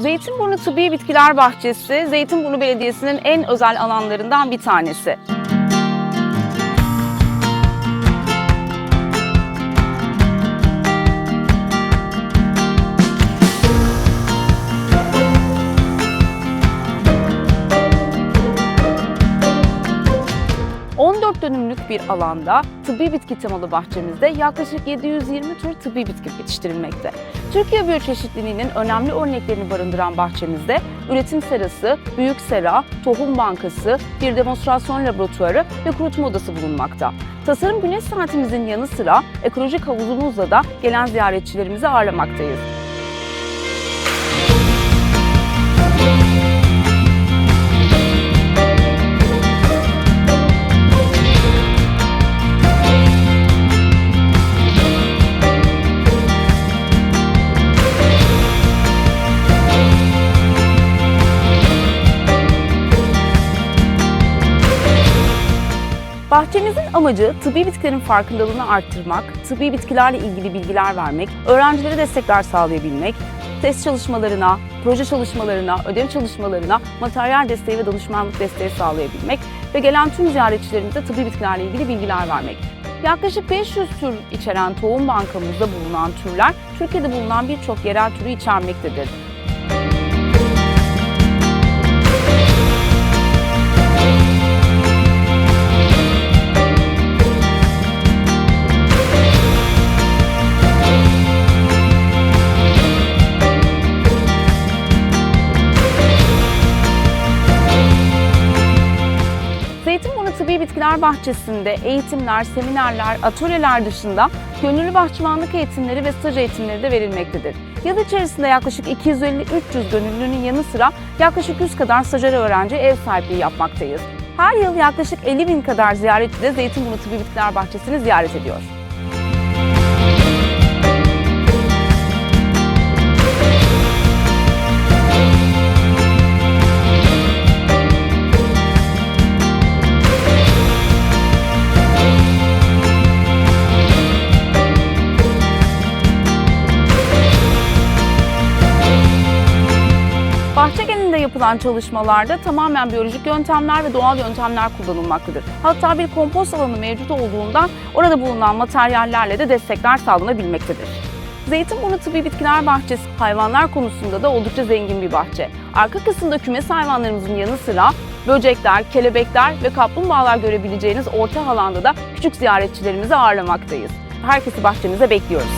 Zeytinburnu Tıbbi Bitkiler Bahçesi, Zeytinburnu Belediyesi'nin en özel alanlarından bir tanesi. ...14 dönümlük bir alanda tıbbi bitki temalı bahçemizde yaklaşık 720 tür tıbbi bitki yetiştirilmekte. Türkiye biyoçeşitliliğinin önemli örneklerini barındıran bahçemizde üretim serası, büyük sera, tohum bankası, bir demonstrasyon laboratuvarı ve kurutma odası bulunmakta. Tasarım güneş saatimizin yanı sıra ekolojik havuzumuzla da gelen ziyaretçilerimizi ağırlamaktayız. Bahçemizin amacı tıbbi bitkilerin farkındalığını arttırmak, tıbbi bitkilerle ilgili bilgiler vermek, öğrencilere destekler sağlayabilmek, test çalışmalarına, proje çalışmalarına, ödev çalışmalarına materyal desteği ve danışmanlık desteği sağlayabilmek ve gelen tüm ziyaretçilerimize tıbbi bitkilerle ilgili bilgiler vermek. Yaklaşık 500 tür içeren tohum bankamızda bulunan türler, Türkiye'de bulunan birçok yerel türü içermektedir. Tıbbi Bitkiler Bahçesi'nde eğitimler, seminerler, atölyeler dışında gönüllü bahçıvanlık eğitimleri ve staj eğitimleri de verilmektedir. Yıl içerisinde yaklaşık 250-300 gönüllünün yanı sıra yaklaşık 100 kadar stajyer öğrenci ev sahipliği yapmaktayız. Her yıl yaklaşık 50 bin kadar ziyaretçi de Zeytinburnu Tıbbi Bitkiler Bahçesi'ni ziyaret ediyor. Yapılan çalışmalarda tamamen biyolojik yöntemler ve doğal yöntemler kullanılmaktadır. Hatta bir kompost alanı mevcut olduğundan orada bulunan materyallerle de destekler sağlanabilmektedir. Zeytinburnu Tıbbi Bitkiler Bahçesi hayvanlar konusunda da oldukça zengin bir bahçe. Arka kısımda kümes hayvanlarımızın yanı sıra böcekler, kelebekler ve kaplumbağalar görebileceğiniz orta alanda da küçük ziyaretçilerimizi ağırlamaktayız. Herkesi bahçemize bekliyoruz.